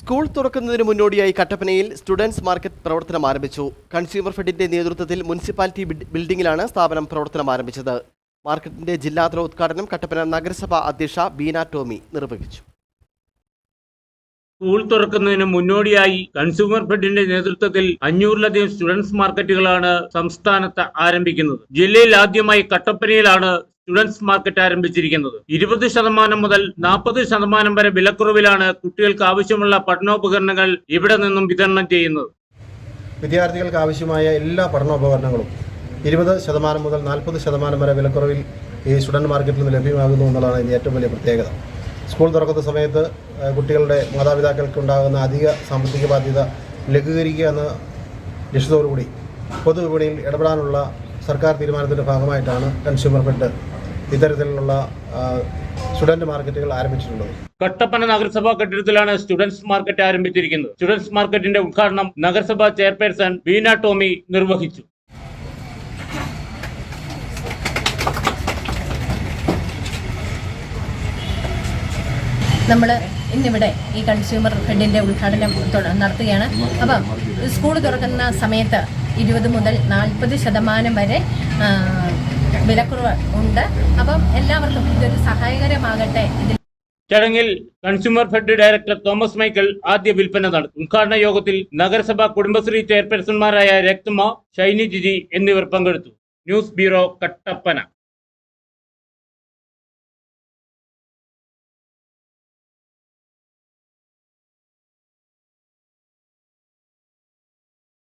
School തുറക്കുന്നതിന് മുന്നോടിയായി കട്ടപ്പനയിൽ സ്റ്റുഡൻസ് മാർക്കറ്റ് പ്രവർത്തനം ആരംഭിച്ചു. കൺസ്യൂമർ ഫെഡിന്റെ നേതൃത്വത്തിൽ മുനിസിപ്പാലിറ്റി ബിൽഡിംഗിലാണ് സ്ഥാപനം പ്രവർത്തനം ആരംഭിച്ചത്. മാർക്കറ്റിന്റെ ജില്ലാതല ഉദ്ഘാടനം കട്ടപ്പന നഗരസഭാ അധ്യക്ഷ ബീന ടോമി നിർവഹിച്ചു. സ്കൂൾ തുറക്കുന്നതിന് മുന്നോടിയായി കൺസ്യൂമർ ഫെഡിന്റെ നേതൃത്വത്തിൽ അഞ്ഞൂറിലധികം സ്റ്റുഡൻസ് മാർക്കറ്റുകളാണ് സംസ്ഥാനത്ത് ആരംഭിക്കുന്നത്. ജില്ലയിൽ ആദ്യമായി കട്ടപ്പനയിലാണ് സ്റ്റുഡൻസ് മാർക്കറ്റ് ആരംഭിച്ചിരിക്കുന്നത്. ഇരുപത് ശതമാനം മുതൽ നാൽപ്പത് ശതമാനം വരെ വിലക്കുറവിലാണ് കുട്ടികൾക്ക് ആവശ്യമുള്ള പഠനോപകരണങ്ങൾ ഇവിടെ നിന്നും വിതരണം ചെയ്യുന്നത്. വിദ്യാർത്ഥികൾക്ക് ആവശ്യമായ എല്ലാ പഠനോപകരണങ്ങളും ഇരുപത് ശതമാനം മുതൽ നാൽപ്പത് ശതമാനം വരെ വിലക്കുറവിൽ ഈ സ്റ്റുഡന്റ് മാർക്കറ്റിൽ നിന്ന് ലഭ്യമാകുന്നു എന്നുള്ളതാണ് ഇതിന്റെ ഏറ്റവും വലിയ പ്രത്യേകത. സ്കൂൾ തുറക്കുന്ന സമയത്ത് കുട്ടികളുടെ മാതാപിതാക്കൾക്ക് ഉണ്ടാകുന്ന അധിക സാമ്പത്തിക ബാധ്യത ലഘൂകരിക്കുക എന്ന ലക്ഷ്യത്തോടുകൂടി പൊതുവിപണിയിൽ ഇടപെടാനുള്ള സർക്കാർ തീരുമാനത്തിന്റെ ഭാഗമായിട്ടാണ് കൺസ്യൂമർ ഫെഡ് ഇത്തരത്തിലുള്ള സ്റ്റുഡന്റ് മാർക്കറ്റുകൾ ആരംഭിച്ചിട്ടുള്ളത് കട്ടപ്പന നഗരസഭാ കെട്ടിടത്തിലാണ് സ്റ്റുഡൻസ് മാർക്കറ്റ് ആരംഭിച്ചിരിക്കുന്നത്. സ്റ്റുഡൻസ് മാർക്കറ്റിന്റെ ഉദ്ഘാടനം നഗരസഭാ ചെയർപേഴ്സൺ ബീന ടോമി നിർവഹിച്ചു. നമ്മൾ ഇന്നിവിടെ ഈ കൺസ്യൂമർ ഫെഡിന്റെ ഉദ്ഘാടനം നടത്തുകയാണ്. അപ്പം സ്കൂൾ തുറക്കുന്ന സമയത്ത് ഇരുപത് മുതൽ നാൽപ്പത് ശതമാനം വരെ വിലക്കുറവ് ഉണ്ട് അപ്പം എല്ലാവർക്കും ഇതൊരു സഹായകരമാകട്ടെ. ചടങ്ങിൽ consumer fed director Thomas Michael ആദ്യ വിൽപ്പന നടത്തും. ഉദ്ഘാടന യോഗത്തിൽ നഗരസഭ കുടുംബശ്രീ ചെയർപേഴ്സൺമാരായ രക്തമ ഷൈനി ജിജി എന്നിവർ പങ്കെടുത്തു. News bureau Kattappana.